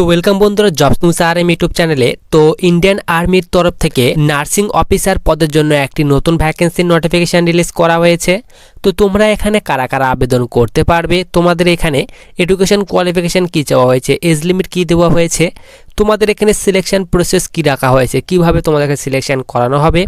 তো ওয়েলকাম বন্ধুরা jobs news R M YouTube চ্যানেলে তো ইন্ডিয়ান আর্মির তরফ থেকে নার্সিং অফিসার পদের জন্য একটি নতুন ভ্যাকেন্সির নোটিফিকেশান রিলিজ করা হয়েছে। তো তোমরা এখানে কারা কারা আবেদন করতে পারবে? তোমাদের এখানে এডুকেশন কোয়ালিফিকেশান কী চাওয়া হয়েছে? এজ লিমিট কী দেওয়া হয়েছে? তোমাদের এখানে সিলেকশন প্রসেস কী রাখা হয়েছে? কীভাবে তোমাদেরকে সিলেকশন করানো হবে?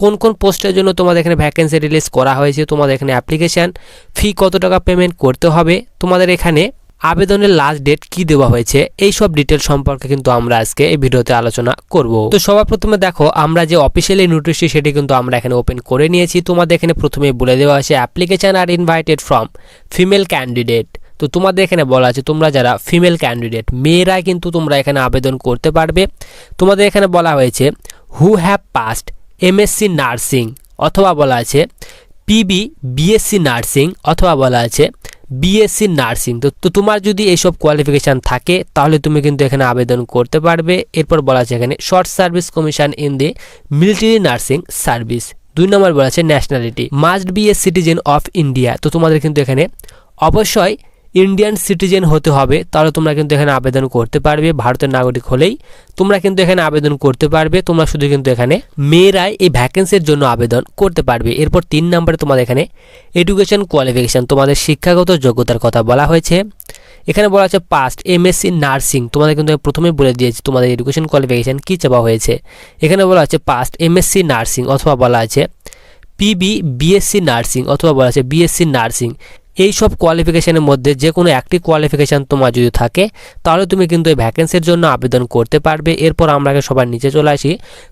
কোন কোন পোস্টের জন্য তোমাদের এখানে ভ্যাকেন্সি রিলিজ করা হয়েছে? তোমাদের এখানে অ্যাপ্লিকেশান ফি কত টাকা পেমেন্ট করতে হবে? তোমাদের এখানে আবেদনের লাস্ট ডেট কি দেওয়া হয়েছে, এই সব ডিটেল সম্পর্কে কিন্তু আমরা আজকে এই ভিডিওতে আলোচনা করব। তো সবার প্রথমে দেখো, আমরা যে অফিসিয়ালি নোটিশটি সেটি কিন্তু আমরা এখানে ওপেন করে নিয়েছি। তোমাদের এখানে প্রথমে বলে দেওয়া আছে application are invited from female candidate তো তোমাদের এখানে বলা আছে, তোমরা যারা ফিমেল ক্যান্ডিডেট মেয়েরা কিন্তু তোমরা এখানে আবেদন করতে পারবে। তোমাদের এখানে বলা হয়েছে who have passed MSc nursing অথবা বলা আছে পিবি বিএসসি নার্সিং অথবা বলা আছে বিএসসি নার্সিং। তো তোমার যদি এইসব কোয়ালিফিকেশান থাকে, তাহলে তুমি কিন্তু এখানে আবেদন করতে পারবে। এরপর বলা আছে এখানে short service commission in the military nursing service দুই নম্বর বলা আছে nationality must be a citizen of India তো তোমাদের কিন্তু এখানে অবশ্যই ইন্ডিয়ান সিটিজেন হতে হবে, তাহলে তোমরা কিন্তু এখানে আবেদন করতে পারবে। ভারতের নাগরিক হলেই তোমরা কিন্তু এখানে আবেদন করতে পারবে। তোমরা শুধু কিন্তু এখানে মেয়েরাই এই ভ্যাকেন্সির জন্য আবেদন করতে পারবে। এরপর তিন নম্বরে তোমাদের এখানে এডুকেশন কোয়ালিফিকেশান তোমাদের শিক্ষাগত যোগ্যতার কথা বলা হয়েছে। এখানে বলা আছে পাস্ট এমএসসি নার্সিং তোমাদের কিন্তু আমি প্রথমে বলে দিয়েছি তোমাদের এডুকেশন কোয়ালিফিকেশান কী চাওয়া হয়েছে। এখানে বলা আছে পাস্ট এমএসসি নার্সিং অথবা বলা আছে পিবি বিএসসি নার্সিং অথবা বলা আছে বিএসসি নার্সিং এই সব কোয়ালিফিকেশানের মধ্যে যে কোনো একটি কোয়ালিফিকেশান তোমার যদি থাকে, তাহলে তুমি কিন্তু এই ভ্যাকেন্সির জন্য আবেদন করতে পারবে। এরপর আমরা সবার নিচে চলে আসি।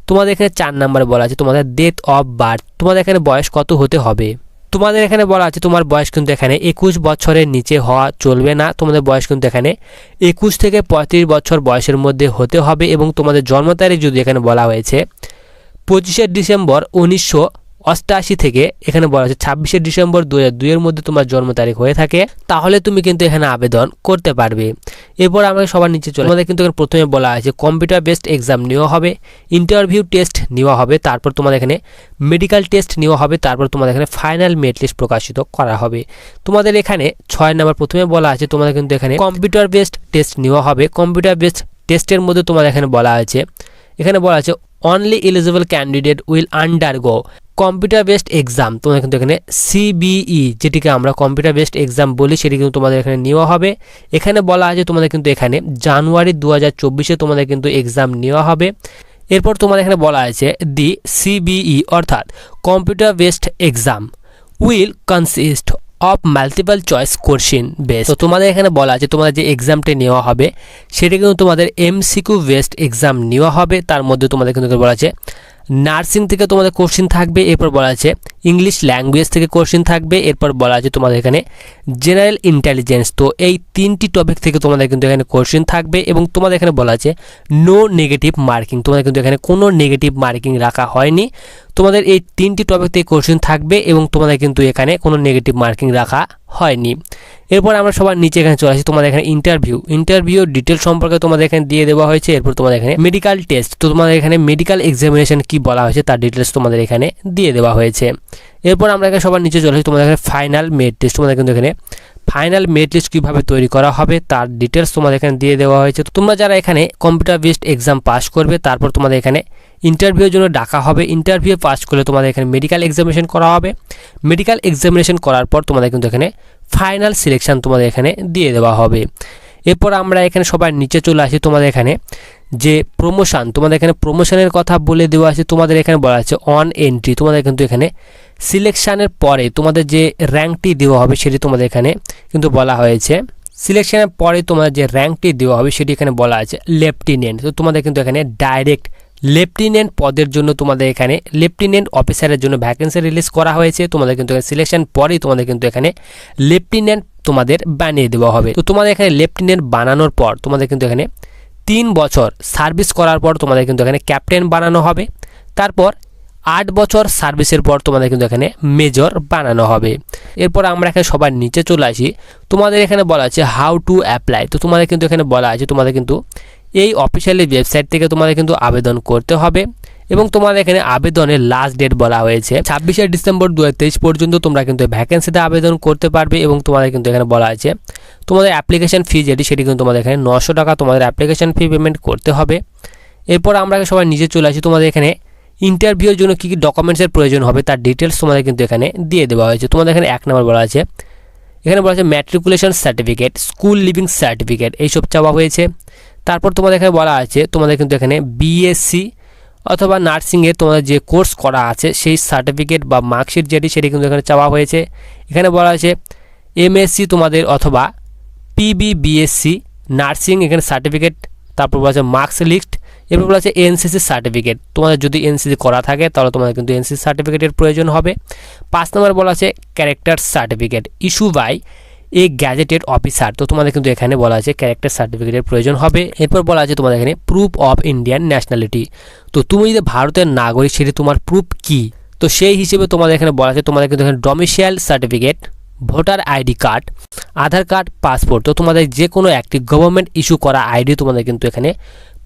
তোমাদের এখানে চার নাম্বারে বলা আছে, তোমাদের ডেট অফ বার্থ তোমাদের এখানে বয়স কত হতে হবে? তোমাদের এখানে বলা আছে, তোমার বয়স কিন্তু এখানে একুশ বছরের নিচে হওয়া চলবে না। তোমাদের বয়স কিন্তু এখানে একুশ থেকে পঁয়ত্রিশ বছর বয়সের মধ্যে হতে হবে এবং তোমাদের জন্ম তারিখ যদি এখানে বলা হয়েছে, পঁচিশে ডিসেম্বর উনিশশো অষ্টআশি থেকে এখানে বলা আছে ছাব্বিশে ডিসেম্বর দু হাজার মধ্যে তোমার জন্ম তারিখ হয়ে থাকে, তাহলে তুমি কিন্তু এখানে আবেদন করতে পারবে। এরপর আমরা সবার নিচে চলে আমাদের কিন্তু এখানে প্রথমে বলা আছে কম্পিউটার বেসড এক্সাম নেওয়া হবে ইন্টারভিউ টেস্ট নেওয়া হবে, তারপর তোমাদের এখানে মেডিকেল টেস্ট নেওয়া হবে, তারপর তোমাদের এখানে ফাইনাল মেরিট লিস্ট প্রকাশিত করা হবে। তোমাদের এখানে ছয় নাম্বার প্রথমে বলা আছে তোমাদের কিন্তু এখানে কম্পিউটার বেসড টেস্ট নেওয়া হবে। কম্পিউটার বেসড টেস্টের মধ্যে তোমাদের এখানে বলা আছে এখানে বলা আছে only eligible candidate will undergo computer based exam তোমাদের কিন্তু এখানে সিবিই যেটিকে আমরা কম্পিউটার বেসড এক্সাম বলি, সেটি কিন্তু তোমাদের এখানে নেওয়া হবে। এখানে বলা আছে তোমাদের কিন্তু এখানে জানুয়ারি দু হাজার চব্বিশে তোমাদের কিন্তু এক্সাম নেওয়া হবে। এরপর তোমাদের এখানে বলা আছে দি সিবিই অর্থাৎ computer based exam will consist of multiple choice question base তো তোমাদের এখানে বলা আছে তোমাদের যে এক্সামটা নেওয়া হবে, সেটা কিন্তু তোমাদের এমসিকিউ বেসড এক্সাম নেওয়া হবে। তার মধ্যে তোমাদের কিন্তু বলা আছে নার্সিং থেকে তোমাদের কোশ্চিন থাকবে, এরপর বলা আছে ইংলিশ ল্যাঙ্গুয়েজ থেকে কোশ্চিন থাকবে, এরপর বলা আছে তোমাদের এখানে জেনারেল ইন্টেলিজেন্স তো এই তিনটি টপিক থেকে তোমাদের কিন্তু এখানে কোশ্চিন থাকবে এবং তোমাদের এখানে বলা আছে নো নেগেটিভ মার্কিং তোমাদের কিন্তু এখানে কোনো নেগেটিভ মার্কিং রাখা হয়নি। তোমাদের এই তিনটি টপিক থেকে কোশ্চিন থাকবে এবং তোমাদের কিন্তু এখানে কোনো নেগেটিভ মার্কিং রাখা হয়নি। এরপর আমরা সবার নিচে এখানে চলে আসি, তোমাদের এখানে ইন্টারভিউ ইন্টারভিউ ডিটেল সম্পর্কে তোমাদের এখানে দিয়ে দেওয়া হয়েছে, এরপর তোমাদের এখানে মেডিকেল টেস্ট তো তোমাদের এখানে মেডিকেল এক্সামিনেশন কি বলা হয়েছে, তার ডিটেলস তোমাদের এখানে দিয়ে দেওয়া হয়েছে। এরপর আমরা এখানে সবার নিচে চলে আসি, তোমাদের এখানে ফাইনাল মেড টেস্ট তোমাদের কিন্তু এখানে ফাইনাল মেড লিস্ট কীভাবে তৈরি করা হবে, তার ডিটেলস তোমাদের এখানে দিয়ে দেওয়া হয়েছে। তোমরা যারা এখানে কম্পিউটার বেসড এক্সাম পাস করবে, তারপর তোমাদের এখানে ইন্টারভিউর জন্য ডাকা হবে। ইন্টারভিউ পাস করলে তোমাদের এখানে মেডিকেল এক্সামিনেশন করা হবে। মেডিকেল এক্সামিনেশন করার পর তোমাদের কিন্তু এখানে ফাইনাল সিলেকশান তোমাদের এখানে দিয়ে দেওয়া হবে। এরপর আমরা এখানে সবার নিচে চলে আসি তোমাদের এখানে যে প্রমোশন তোমাদের এখানে প্রমোশনের কথা বলে দেওয়া আছে, তোমাদের এখানে বলা আছে অন এন্ট্রি তোমাদের কিন্তু এখানে সিলেকশানের পরে তোমাদের যে র্যাঙ্কটি দেওয়া হবে সেটি তোমাদের এখানে কিন্তু বলা হয়েছে। সিলেকশানের পরে তোমাদের যে র্যাঙ্কটি দেওয়া হবে সেটি এখানে বলা আছে লেফটেন্যান্ট তো তোমাদের কিন্তু এখানে ডাইরেক্ট লেফটেন্যান্ট পদের জন্য তোমাদের এখানে লেফটেন্যান্ট অফিসারের জন্য ভ্যাকেন্সি রিলিজ করা হয়েছে। তোমাদের কিন্তু সিলেকশন পরেই তোমাদের কিন্তু এখানে লেফটেন্যান্ট তোমাদের বানিয়ে দেওয়া হবে। তো তোমাদের এখানে লেফটেন্যান্ট বানানোর পর তোমাদের কিন্তু এখানে তিন বছর সার্ভিস করার পর তোমাদের কিন্তু এখানে ক্যাপ্টেন বানানো হবে। তারপর আট বছর সার্ভিসের পর তোমাদের কিন্তু এখানে মেজর বানানো হবে। এরপর আমরা এখানে সবার নিচে চলে আসি। তোমাদের এখানে বলা আছে হাউ টু অ্যাপ্লাই তো তোমাদের কিন্তু এখানে বলা আছে, তোমাদের কিন্তু এই অফিসিয়ালি ওয়েবসাইট থেকে তোমাদের কিন্তু আবেদন করতে হবে এবং তোমাদের এখানে আবেদনের লাস্ট ডেট বলা হয়েছে। ছাব্বিশে ডিসেম্বর দু হাজার তেইশ পর্যন্ত তোমরা কিন্তু ভ্যাকেন্সিতে আবেদন করতে পারবে এবং তোমাদের কিন্তু এখানে বলা আছে তোমাদের অ্যাপ্লিকেশন ফি যেটি সেটি কিন্তু তোমাদের এখানে নশো টাকা তোমাদের অ্যাপ্লিকেশন ফি পেমেন্ট করতে হবে। এরপর আমরা সবাই নিজে চলে আসি, তোমাদের এখানে ইন্টারভিউর জন্য কী কী ডকুমেন্টসের প্রয়োজন হবে তার ডিটেলস তোমাদের কিন্তু এখানে দিয়ে দেওয়া হয়েছে। তোমাদের এখানে এক নম্বর বলা আছে, এখানে বলা আছে matriculation certificate school leaving certificate এইসব চাওয়া হয়েছে। তারপর তোমাদের এখানে বলা আছে, তোমাদের কিন্তু এখানে বিএসসি অথবা নার্সিংয়ে তোমাদের যে কোর্স করা আছে, সেই সার্টিফিকেট বা মার্কশিট যেটি, সেটি কিন্তু এখানে চাওয়া হয়েছে। এখানে বলা আছে এমএসসি তোমাদের অথবা পিবিবিএসসি নার্সিং এখানে সার্টিফিকেট তারপর বলা আছে মার্কস লিস্ট এরপর বলা আছে এনসিসি সার্টিফিকেট তোমাদের যদি এনসিসি করা থাকে, তাহলে তোমাদের কিন্তু এনসিসি সার্টিফিকেটের প্রয়োজন হবে। পাঁচ নম্বর বলা আছে character certificate issue by a gazetted officer তো তোমাদের কিন্তু এখানে বলা আছে ক্যারেক্টার সার্টিফিকেটের প্রয়োজন হবে। এরপর বলা আছে তোমাদের এখানে প্রুফ অফ ইন্ডিয়ান ন্যাশনালিটি তো তুমি যদি ভারতের নাগরিক, সেটি তোমার প্রুফ কি? তো সেই হিসেবে তোমাদের এখানে বলা আছে তোমাদের কিন্তু এখানে domicile certificate voter ID card Aadhaar card passport তো তোমাদের যে কোনো একটি গভর্নমেন্ট ইস্যু করা আইডি তোমাদের কিন্তু এখানে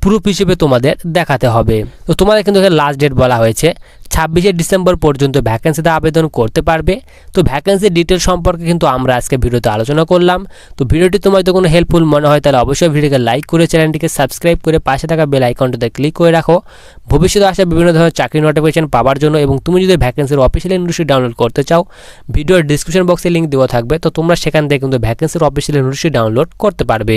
প্রুফ হিসেবে তোমাদের দেখাতে হবে। তো তোমাদের কিন্তু লাস্ট ডেট বলা হয়েছে। ছাব্বিশে ডিসেম্বর পর্যন্ত ভ্যাকেন্সিতে আবেদন করতে পারবে। তো ভ্যাকেন্সির ডিটেল সম্পর্কে কিন্তু আমরা আজকে ভিডিওতে আলোচনা করলাম। তো ভিডিওটি তোমার যদি কোনো হেল্পফুল মনে হয়, তাহলে অবশ্যই ভিডিওকে লাইক করে চ্যানেলটিকে সাবস্ক্রাইব করে পাশে থাকা বেল আইকনটিতে ক্লিক করে রাখো। ভবিষ্যতে আসা বিভিন্ন ধরনের চাকরি নোটিফিকেশন পাওয়ার জন্য এবং তুমি যদি ভ্যাকেন্সির অফিসিয়াল নোটিশ ডাউনলোড করতে চাও ভিডিওর ডিসক্রিপশন বক্সে লিঙ্ক দেওয়া থাকবে। তো তোমরা সেখান থেকে কিন্তু ভ্যাকেন্সির অফিসিয়াল নোটিশ ডাউনলোড করতে পারবে।